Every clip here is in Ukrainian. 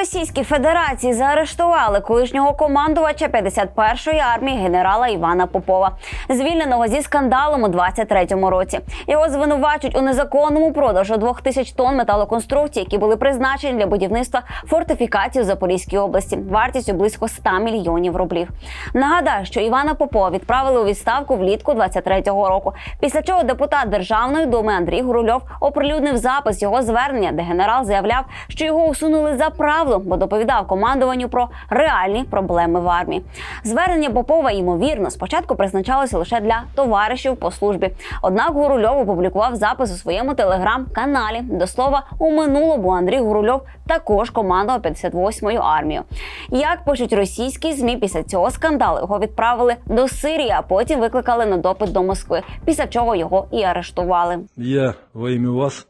Російській Федерації заарештували колишнього командувача 51-ї армії генерала Івана Попова, звільненого зі скандалом у 23-му році. Його звинувачують у незаконному продажу двох тисяч тонн металоконструкцій, які були призначені для будівництва фортифікацій у Запорізькій області, вартістю близько 100 мільйонів рублів. Нагадаю, що Івана Попова відправили у відставку влітку 23-го року. Після чого депутат Державної думи Андрій Гурульов оприлюднив запис його звернення, де генерал заявляв, що його усунули за правду, бо доповідав командуванню про реальні проблеми в армії. Звернення Попова ймовірно спочатку призначалося лише для товаришів по службі. Однак Гурульов опублікував запис у своєму телеграм-каналі. До слова, у минулому Андрій Гурульов також командував 58-ю армією. Як пишуть російські змі, після цього скандалу його відправили до Сирії, а потім викликали на допит до Москви. Після чого його і арештували. Я во имя вас,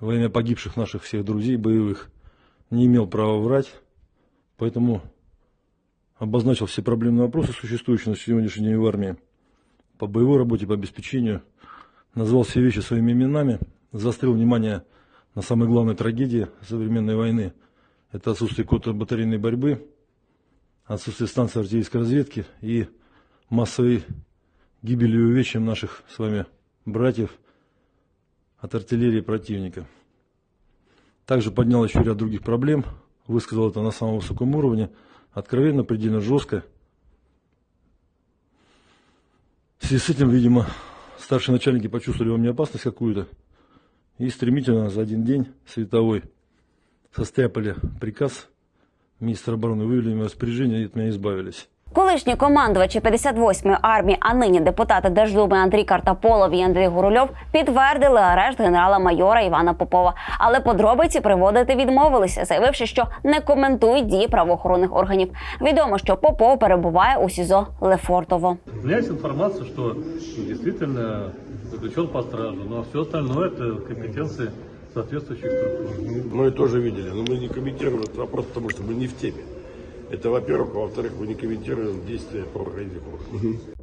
во имя погибших наших всех друзей боевых, не имел права врать, поэтому обозначил все проблемные вопросы, существующие на сегодняшний день в армии, по боевой работе, по обеспечению, назвал все вещи своими именами, заострил внимание на самой главной трагедии современной войны. Это отсутствие контрбатарейной борьбы, отсутствие станции артиллерийской разведки и массовой гибели и увечьям наших с вами братьев от артиллерии противника. Также поднял еще ряд других проблем, высказал это на самом высоком уровне, откровенно, предельно жестко. В связи с этим, видимо, старшие начальники почувствовали во мне опасность какую-то и стремительно за один день световой состряпали приказ министра обороны, вывели меня распоряжение и от меня избавились. Колишні командувачі 58-ї армії, а нині депутати Держдуми Андрій Картаполов і Андрій Гурульов підтвердили арешт генерала-майора Івана Попова. Але подробиці приводити відмовилися, заявивши, що не коментують дії правоохоронних органів. Відомо, що Попов перебуває у СІЗО Лефортово. У меня есть информация, что действительно заключен по стражу, но все остальное это в компетенции соответствующих структур. Мы тоже видели, но мы не комментируем этот вопрос, потому что мы не в теме. Это во-первых. А во-вторых, мы не комментируем действия правоохранительных органов.